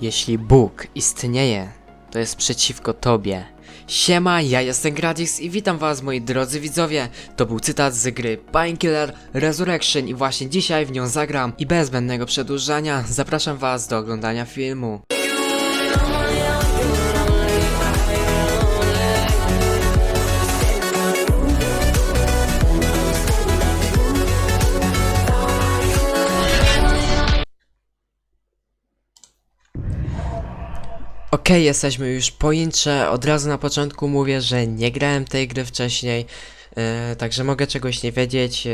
Jeśli Bóg istnieje, to jest przeciwko tobie. Siema, ja jestem Gradix i witam was moi drodzy widzowie. To był cytat z gry Painkiller Resurrection i właśnie dzisiaj w nią zagram. I bez zbędnego przedłużania zapraszam was do oglądania filmu. Okej, jesteśmy już po intrze. Od razu na początku mówię, że nie grałem tej gry wcześniej, e, także mogę czegoś nie wiedzieć.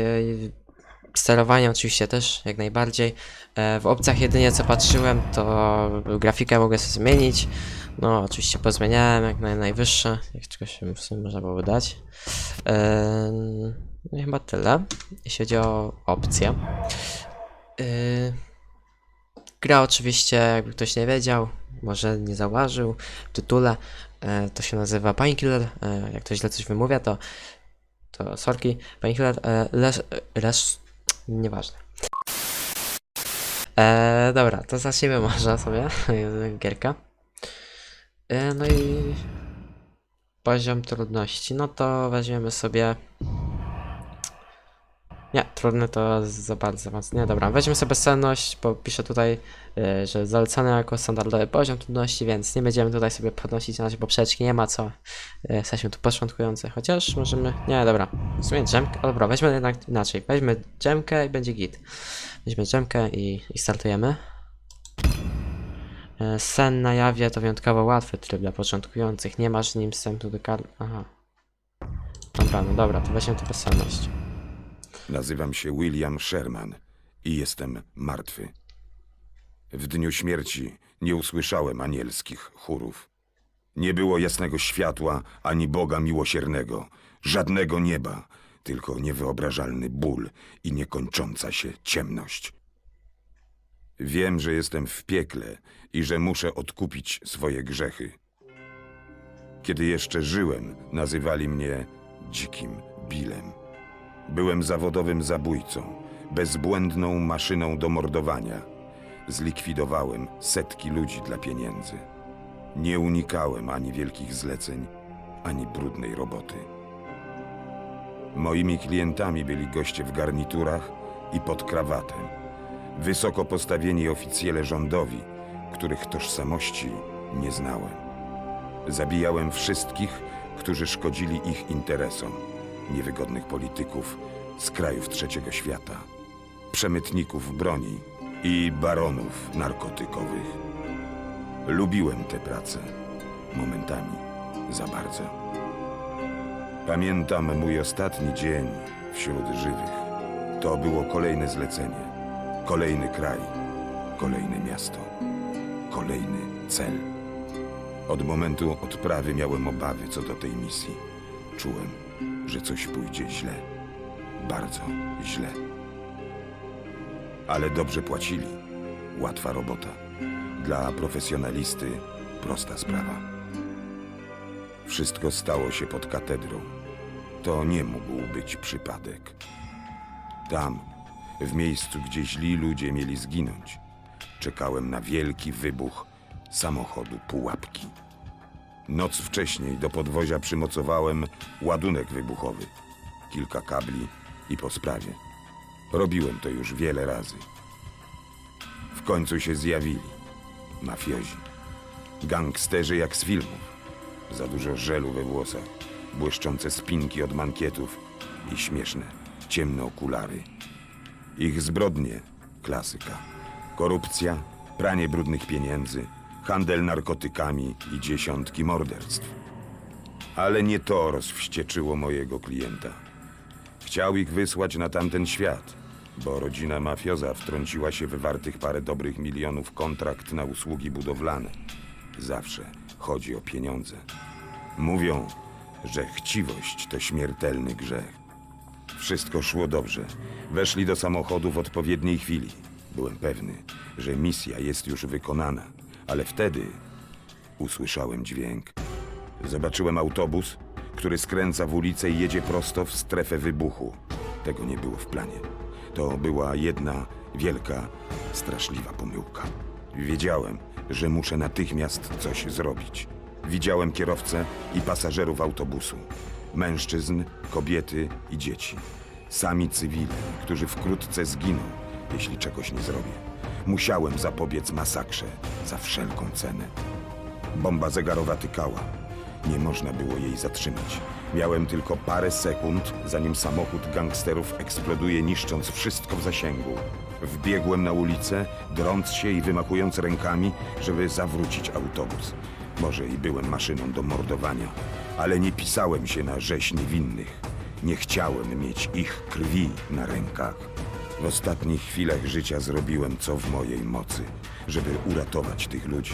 Sterowanie oczywiście też, jak najbardziej. E, w opcjach jedynie co patrzyłem, to grafikę mogę sobie zmienić. No, oczywiście pozmieniałem jak na najwyższe, jak czegoś w sumie można było dać. E, no i chyba tyle, jeśli chodzi o opcje. E, Gra oczywiście, jakby ktoś nie wiedział, może nie zauważył, w tytule e, to się nazywa Painkiller, e, jak ktoś źle coś wymawia, to to sorki, Painkiller, e, les, les, nieważne. E, dobra, to zaczniemy może sobie gierka. E, no i poziom trudności, no to weźmiemy sobie nie, trudne to za bardzo mocno. Nie, dobra, weźmy sobie senność, bo piszę tutaj, y, że zalecane jako standardowy poziom trudności, więc nie będziemy tutaj sobie podnosić na razie poprzeczki, nie ma co. Y, jesteśmy tu początkujący, chociaż możemy... Nie, dobra, w sumie dżemkę, o, dobra, weźmy jednak inaczej. Weźmy dżemkę i będzie git. Weźmy dżemkę i, i startujemy. Y, Sen na jawie to wyjątkowo łatwy tryb dla początkujących, nie masz nim wstępu do kar... Aha. Dobra, no dobra, to weźmy to bezsenność. Nazywam się William Sherman i jestem martwy. W dniu śmierci nie usłyszałem anielskich chórów. Nie było jasnego światła ani Boga miłosiernego, żadnego nieba, tylko niewyobrażalny ból i niekończąca się ciemność. Wiem, że jestem w piekle i że muszę odkupić swoje grzechy. Kiedy jeszcze żyłem, nazywali mnie dzikim Billem. Byłem zawodowym zabójcą, bezbłędną maszyną do mordowania. Zlikwidowałem setki ludzi dla pieniędzy. Nie unikałem ani wielkich zleceń, ani brudnej roboty. Moimi klientami byli goście w garniturach i pod krawatem. Wysoko postawieni oficjele rządowi, których tożsamości nie znałem. Zabijałem wszystkich, którzy szkodzili ich interesom niewygodnych polityków z krajów trzeciego świata, przemytników broni i baronów narkotykowych. Lubiłem tę pracę, momentami za bardzo. Pamiętam mój ostatni dzień wśród żywych. To było kolejne zlecenie, kolejny kraj, kolejne miasto, kolejny cel. Od momentu odprawy miałem obawy co do tej misji. Czułem, że coś pójdzie źle. Bardzo źle. Ale dobrze płacili. Łatwa robota. Dla profesjonalisty prosta sprawa. Wszystko stało się pod katedrą. To nie mógł być przypadek. Tam, w miejscu, gdzie źli ludzie mieli zginąć, czekałem na wielki wybuch samochodu pułapki. Noc wcześniej do podwozia przymocowałem ładunek wybuchowy, kilka kabli i po sprawie. Robiłem to już wiele razy. W końcu się zjawili mafiozi. Gangsterzy jak z filmów. Za dużo żelu we włosach, błyszczące spinki od mankietów i śmieszne, ciemne okulary. Ich zbrodnie klasyka. Korupcja, pranie brudnych pieniędzy, handel narkotykami i dziesiątki morderstw. Ale nie to rozwścieczyło mojego klienta. Chciał ich wysłać na tamten świat, bo rodzina mafioza wtrąciła się w wartych parę dobrych milionów kontrakt na usługi budowlane. Zawsze chodzi o pieniądze. Mówią, że chciwość to śmiertelny grzech. Wszystko szło dobrze. Weszli do samochodu w odpowiedniej chwili. Byłem pewny, że misja jest już wykonana, ale wtedy usłyszałem dźwięk. Zobaczyłem autobus, który skręca w ulicę i jedzie prosto w strefę wybuchu. Tego nie było w planie. To była jedna wielka, straszliwa pomyłka. Wiedziałem, że muszę natychmiast coś zrobić. Widziałem kierowcę i pasażerów autobusu. Mężczyzn, kobiety i dzieci. Sami cywile, którzy wkrótce zginą, jeśli czegoś nie zrobię. Musiałem zapobiec masakrze za wszelką cenę. Bomba zegarowa tykała. Nie można było jej zatrzymać. Miałem tylko parę sekund, zanim samochód gangsterów eksploduje, niszcząc wszystko w zasięgu. Wbiegłem na ulicę, drąc się i wymachując rękami, żeby zawrócić autobus. Może i byłem maszyną do mordowania, ale nie pisałem się na rzeź niewinnych. Nie chciałem mieć ich krwi na rękach. W ostatnich chwilach życia zrobiłem co w mojej mocy, żeby uratować tych ludzi.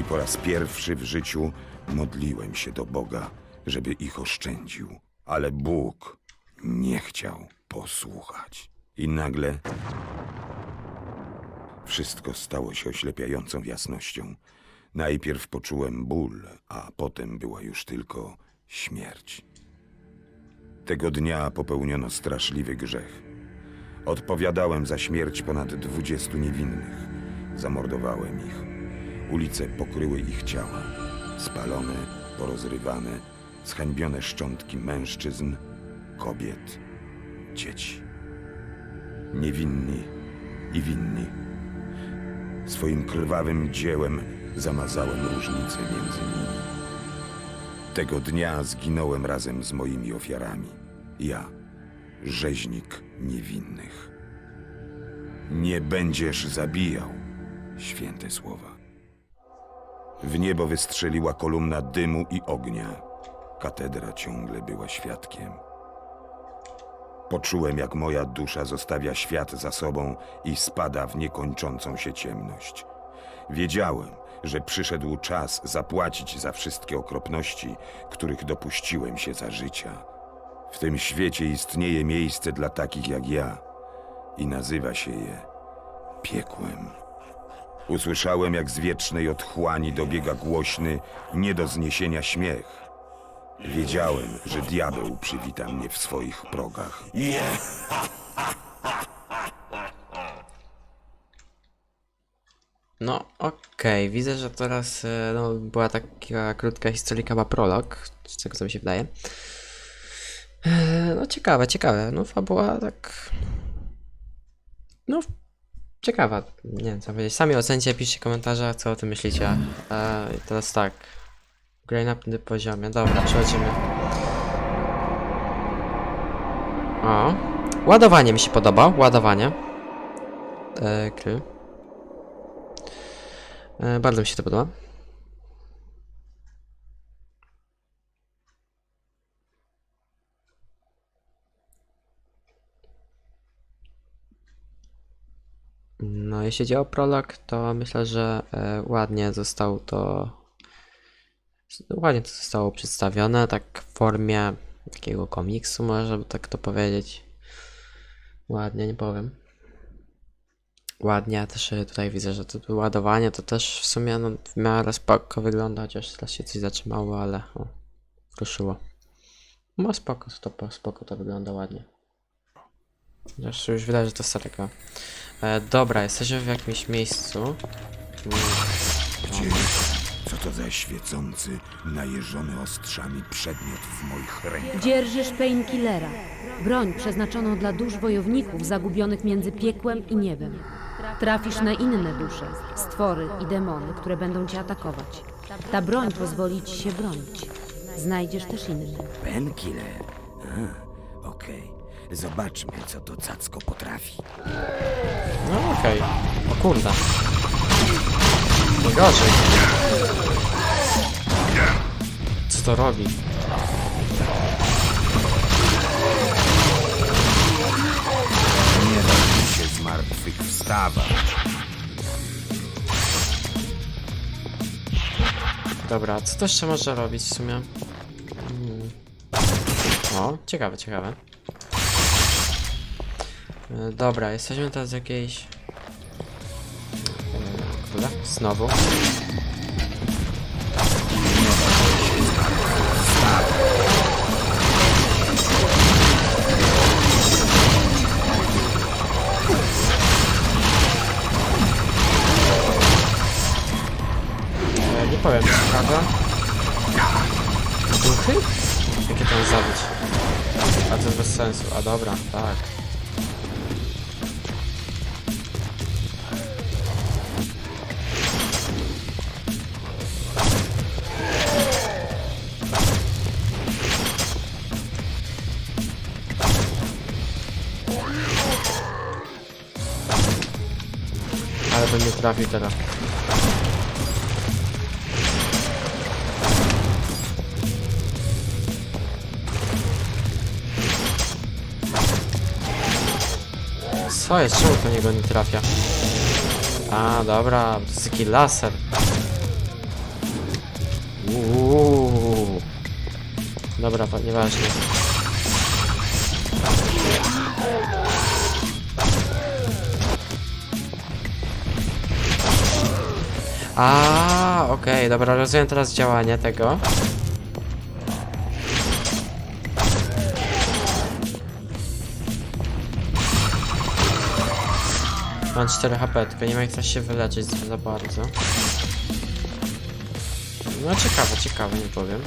I po raz pierwszy w życiu modliłem się do Boga, żeby ich oszczędził. Ale Bóg nie chciał posłuchać. I nagle wszystko stało się oślepiającą jasnością. Najpierw poczułem ból, a potem była już tylko śmierć. Tego dnia popełniono straszliwy grzech. Odpowiadałem za śmierć ponad dwudziestu niewinnych. Zamordowałem ich. Ulice pokryły ich ciała. Spalone, porozrywane, zhańbione szczątki mężczyzn, kobiet, dzieci. Niewinni i winni. Swoim krwawym dziełem zamazałem różnice między nimi. Tego dnia zginąłem razem z moimi ofiarami. Ja, rzeźnik niewinnych. Nie będziesz zabijał, święte słowa. W niebo wystrzeliła kolumna dymu i ognia. Katedra ciągle była świadkiem. Poczułem, jak moja dusza zostawia świat za sobą i spada w niekończącą się ciemność. Wiedziałem, że przyszedł czas zapłacić za wszystkie okropności, których dopuściłem się za życia. W tym świecie istnieje miejsce dla takich jak ja i nazywa się je piekłem. Usłyszałem, jak z wiecznej otchłani dobiega głośny, nie do zniesienia śmiech. Wiedziałem, że diabeł przywita mnie w swoich progach. No, okej, widzę, że teraz e, no, była taka krótka historyjka, chyba prolog, z tego co mi się wydaje. E, No, ciekawe, ciekawe. No, fabuła tak. No, ciekawa. Nie wiem, co powiedzieć. Sami ocencie, piszcie komentarze, co o tym myślicie. E, teraz tak. Graj na poziomie. Dobra, przechodzimy. O. Ładowanie mi się podoba. Ładowanie. E. E, bardzo mi się to podoba. No, jeśli chodzi o prolog, to myślę, że e, ładnie został to. Ładnie to zostało przedstawione, tak w formie takiego komiksu, może tak to powiedzieć. Ładnie, nie powiem. Ładnie, też e, tutaj widzę, że to ładowanie to też w sumie no, w miarę spoko wygląda, chociaż teraz się coś zatrzymało, ale o, ruszyło. No spoko, to, spoko to wygląda ładnie. Chociaż już widać, że to starego. E, dobra, jesteśmy w jakimś miejscu. Gdzie? Co to za świecący, najeżony ostrzami przedmiot w moich rękach? Dzierżysz painkillera. Broń przeznaczoną dla dusz wojowników zagubionych między piekłem i niebem. Trafisz na inne dusze, stwory i demony, które będą cię atakować. Ta broń pozwoli ci się bronić. Znajdziesz też inne. Painkiller. A, Okej. Zobaczmy, co to cacko potrafi. No okej. O kurde. Nie gorzej. Co to robi? Nie da mi się z martwych wstawać. Dobra, co to jeszcze można robić w sumie? Mm. O, ciekawe, ciekawe. E, Dobra, jesteśmy teraz w jakiejś... E, znowu. powiem, ciekawe. Duchy? Jakie tam zabić? A to jest bez sensu. A dobra, tak. Trafił teraz. Co jest? Czemu to niego nie trafia? A, dobra, taki laser. Uuu. Dobra, nieważne. A, okej, dobra, rozumiem teraz działanie tego. Mam 4 HP, tylko nie ma jak się wyleczyć za bardzo. No ciekawe, ciekawe, nie powiem.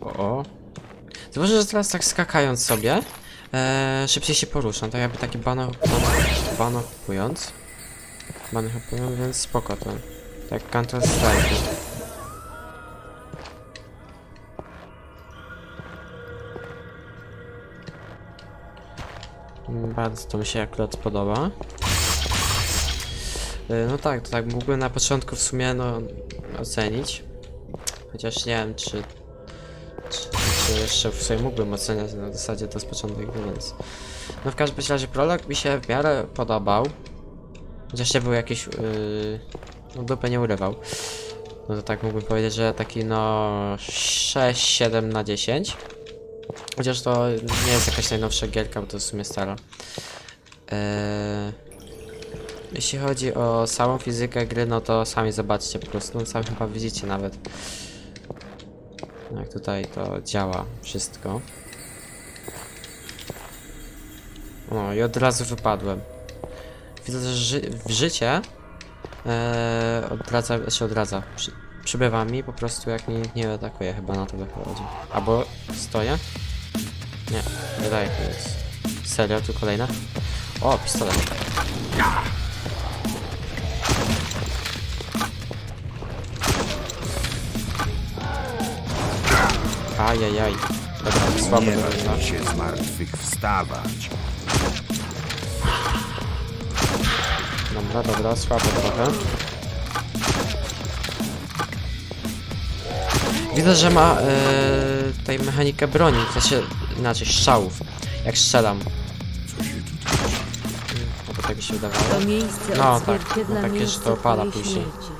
O, o. Zauważy, że teraz tak skakając sobie, e, szybciej się poruszam, tak jakby taki bano, bano, bano kupując. Bano kupując, więc spoko to. Tak Counter Strike. Bardzo to mi się akurat podoba. Y, No tak, to tak mógłbym na początku w sumie no ocenić. Chociaż nie wiem czy, czy, czy jeszcze w sumie mógłbym oceniać na zasadzie to z początku więc... No w każdym razie prolog mi się w miarę podobał. Chociaż nie był jakiś... Yy, no dupę nie urywał. No to tak mógłbym powiedzieć, że taki no 6-7 na 10. Chociaż to nie jest jakaś najnowsza gierka, bo to w sumie stara. Eee, jeśli chodzi o samą fizykę gry, no to sami zobaczcie po prostu, no sami chyba widzicie nawet. Jak tutaj to działa wszystko. O, i od razu wypadłem. Widzę, że ży w życie eee, odradza, się odradza. Przy, przybywa mi po prostu jak nikt nie atakuje, chyba na to wychodzi. Albo stoję? Nie, wydaje mi się. Serio, tu kolejna? O, pistolet. Ajajaj. Dobra, słabo Nie to da się z Dobra, dobra, słabo trochę. Widzę, że ma e, tutaj mechanikę broni, w sensie inaczej strzałów. Jak strzelam. No to tak mi się wydawało. To miejsce No tak, odzwierciedla no takie, że miejsce to opada twojej później. śmierci,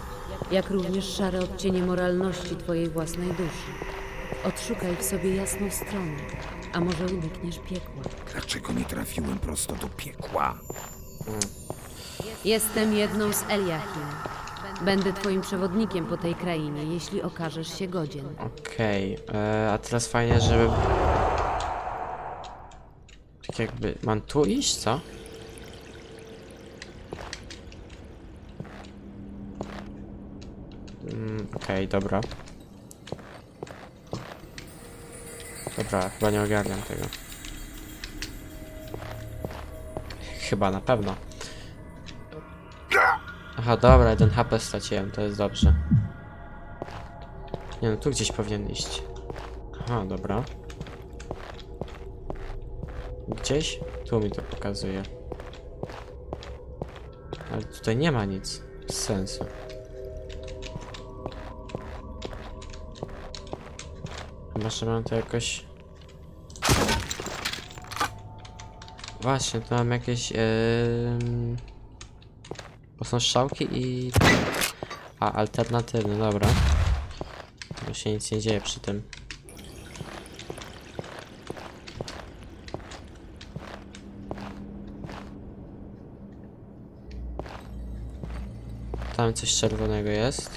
jak również szare odcienie moralności twojej własnej duszy. Odszukaj w sobie jasną stronę, a może unikniesz piekła. Dlaczego nie trafiłem prosto do piekła? Jestem jedną z Eliachim. Będę twoim przewodnikiem po tej krainie, jeśli okażesz się godzien. Okej, e, a teraz fajnie, żeby... Tak jakby... Mam tu iść, co? Mm, Okej, dobra. Dobra, chyba nie ogarniam tego. Chyba na pewno. Aha, dobra, jeden HP straciłem, to jest dobrze. Nie no, tu gdzieś powinien iść. Aha, dobra. Gdzieś? Tu mi to pokazuje. Ale tutaj nie ma nic. Sensu. Chyba, że mam to jakoś... Właśnie, tu mam jakieś... Yy... Są strzałki i... A, alternatywny, dobra. Bo się nic nie dzieje przy tym. Tam coś czerwonego jest.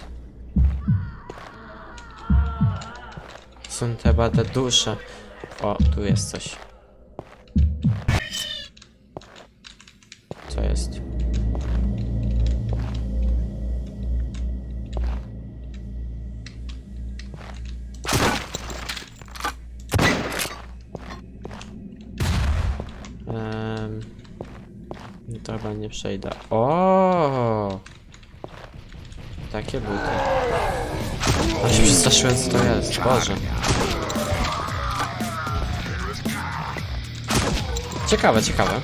Są te te dusze. O, tu jest coś. Przejdę. O! Takie buty. A się przestraszyłem co to jest, Boże. Ciekawe, ciekawe.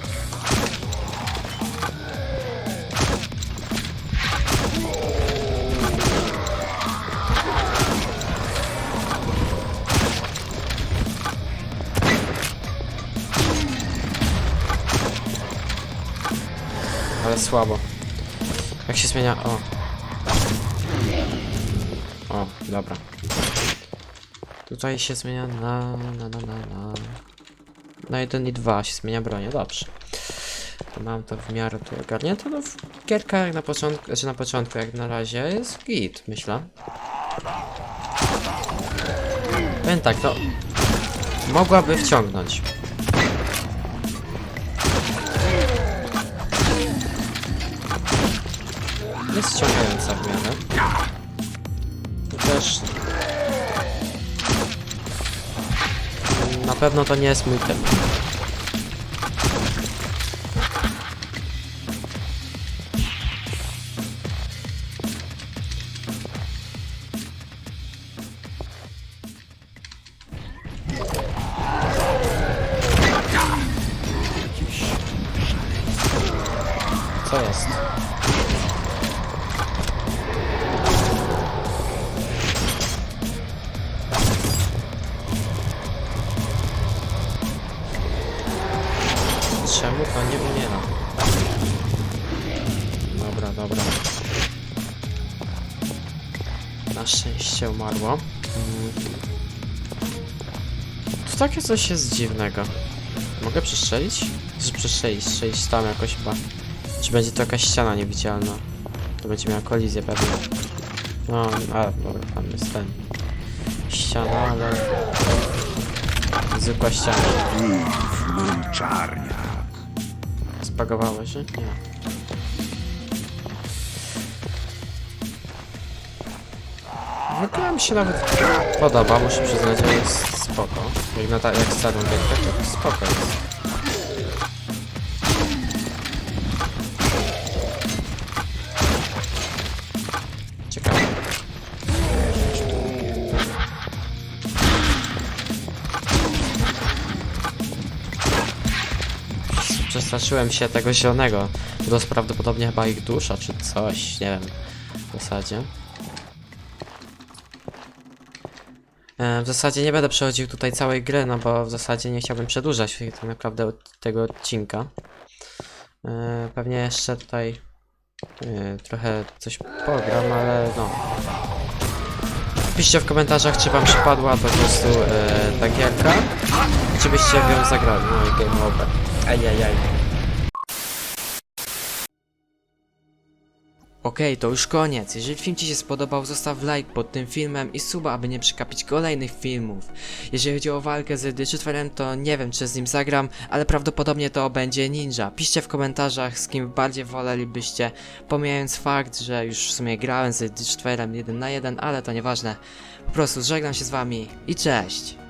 Ale słabo. Jak się zmienia? O. O, dobra. Tutaj się zmienia na, na, na, na, na. Na 1 i 2 się zmienia bronię, dobrze. To mam to w miarę tu ogarnięte, no gierka jak na początku, znaczy na początku jak na razie jest git, myślę. Powiem tak, no mogłaby wciągnąć. Jest ściągająca w miarę. I też... Na pewno to nie jest mój typ. Co jest? Takie coś jest dziwnego. Mogę przestrzelić? Czy przestrzelić? Strzelić tam jakoś chyba. Czy będzie to jakaś ściana niewidzialna? To będzie miała kolizję pewnie. No, a dobra, tam jest ten. Ściana, ale... Zwykła ściana. Spagowało się? Nie. W ogóle mi się nawet podoba, muszę przyznać, że jest spoko. Jak na jak starą gierkę, to spoko jest. Ciekawe. Przestraszyłem się tego zielonego. To jest prawdopodobnie chyba ich dusza, czy coś, nie wiem. W zasadzie. W zasadzie nie będę przechodził tutaj całej gry, no bo w zasadzie nie chciałbym przedłużać tak naprawdę tego odcinka. E, Pewnie jeszcze tutaj e, trochę coś pogram, ale no. Piszcie w komentarzach, czy wam przypadła po prostu e, ta gierka, czy byście w nią zagrali. No i game over. Ajajaj. Okej, to już koniec. Jeżeli film Ci się spodobał, zostaw like pod tym filmem i suba, aby nie przegapić kolejnych filmów. Jeżeli chodzi o walkę z Dyczytwerem, to nie wiem, czy z nim zagram, ale prawdopodobnie to będzie Ninja. Piszcie w komentarzach, z kim bardziej wolelibyście, pomijając fakt, że już w sumie grałem z Dyczytwerem 1 na 1, ale to nieważne. Po prostu żegnam się z Wami i cześć!